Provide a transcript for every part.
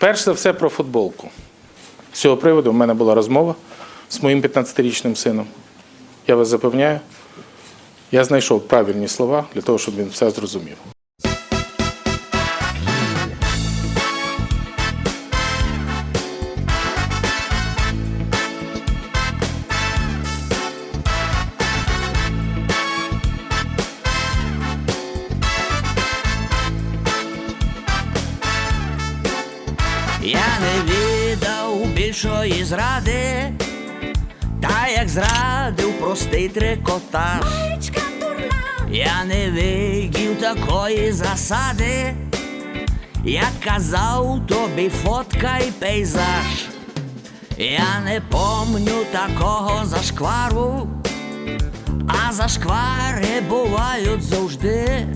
Перш за все про футболку. З цього приводу в мене була розмова з моїм 15-річним сином. Я вас запевняю, я знайшов правильні слова для того, щоб він все зрозумів. Я не віддав більшої зради, та як зрадив простий трикотаж. Я не видів такої засади, як казав тобі фоткай пейзаж. Я не помню такого зашквару, а зашквари бувають завжди.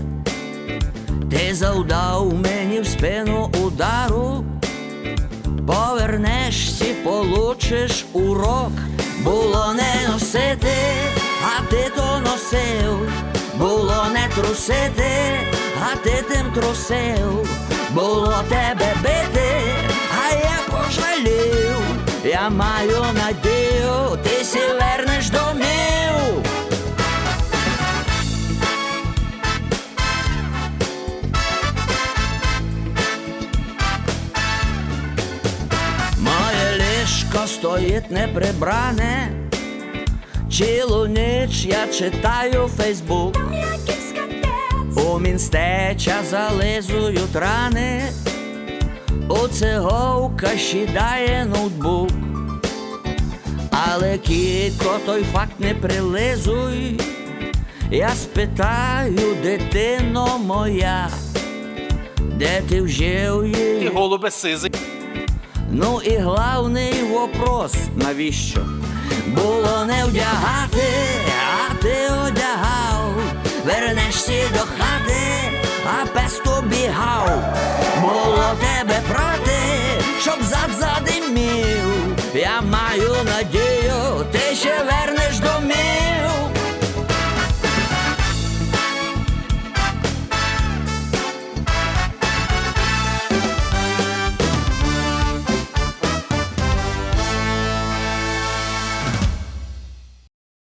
Ти завдав мені в спину получиш урок. Було не носити, а ти то носив. Було не трусити, а ти тим трусив. Було тебе бити, а я пожалів. Я маю надію, ти сі вернеш домів. Ліжко стоїть неприбране. Цілу ніч я читаю Фейсбук. У мінстеча зализують рани, у циговка щідає ноутбук. Але кіко той факт не прилизуй. Я спитаю, дитино моя, де ти вжив її? голубе сизий. Ну і главний вопрос, навіщо? Було не вдягати, а ти одягав. Вернешся до хати, а пес тобі гав. Було тебе прати, щоб зад